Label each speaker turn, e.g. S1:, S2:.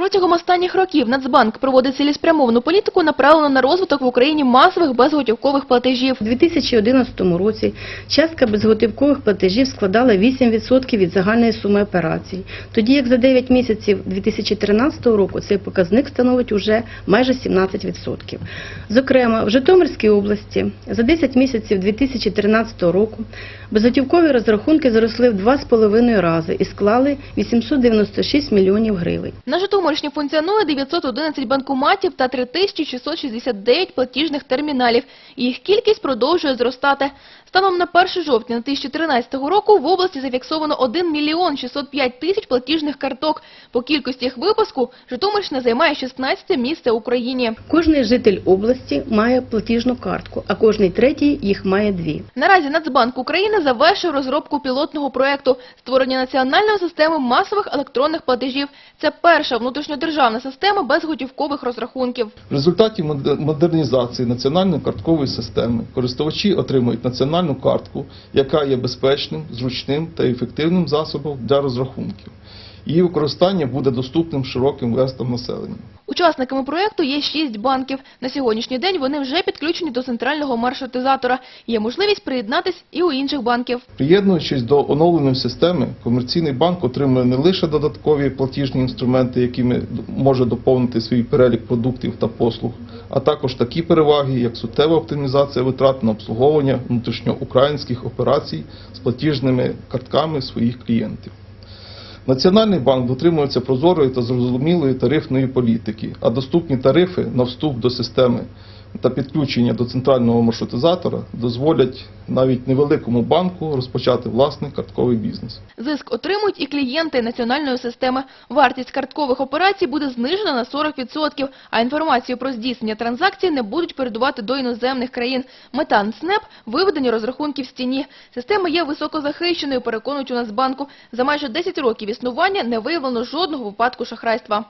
S1: Протягом останніх років Нацбанк проводить цілеспрямовану політику, направлену на розвиток в Україні масових безготівкових платежів.
S2: У 2011 році частка безготівкових платежів складала 8% від загальної суми операцій, тоді як за 9 місяців 2013 року цей показник становить уже майже 17%. Зокрема, в Житомирській області за 10 місяців 2013 року безготівкові розрахунки зросли в 2,5 рази і склали 896 мільйонів гривень.
S1: На Житомирщині функціонує 911 банкоматів та 3669 платіжних терміналів. Їх кількість продовжує зростати. Станом на 1 жовтня 2013 року в області зафіксовано 1 мільйон 605 тисяч платіжних карток. По кількості їх випуску Житомирщина займає 16 місце в Україні.
S2: Кожний житель області має платіжну картку, а кожний третій їх має дві.
S1: Наразі Нацбанк України завершив розробку пілотного проекту створення національної системи масових електронних платежів. Це перша внутрішньодержавна система безготівкових розрахунків.
S3: В результаті модер- модернізації національної карткової системи користувачі отримують національну картку, яка є безпечним, зручним та ефективним засобом для розрахунків. Її використання буде доступним широким верстам населення.
S1: Учасниками проекту є шість банків. На сьогоднішній день вони вже підключені до центрального маршрутизатора. Є можливість приєднатись і у інших банків.
S3: Приєднуючись до оновленої системи, комерційний банк отримує не лише додаткові платіжні інструменти, якими може доповнити свій перелік продуктів та послуг, а також такі переваги, як суттєва оптимізація витрат на обслуговування внутрішньоукраїнських операцій з платіжними картками своїх клієнтів. Національний банк дотримується прозорої та зрозумілої тарифної політики, а доступні тарифи на вступ до системи та підключення до центрального маршрутизатора дозволять навіть невеликому банку розпочати власний картковий бізнес.
S1: Зиск отримують і клієнти національної системи. Вартість карткових операцій буде знижена на 40%, а інформацію про здійснення транзакцій не будуть передавати до іноземних країн. Мета НСНЕП – виведення розрахунків з тіні. Система є високозахищеною, переконують у Нацбанку. За майже 10 років існування не виявлено жодного випадку шахрайства.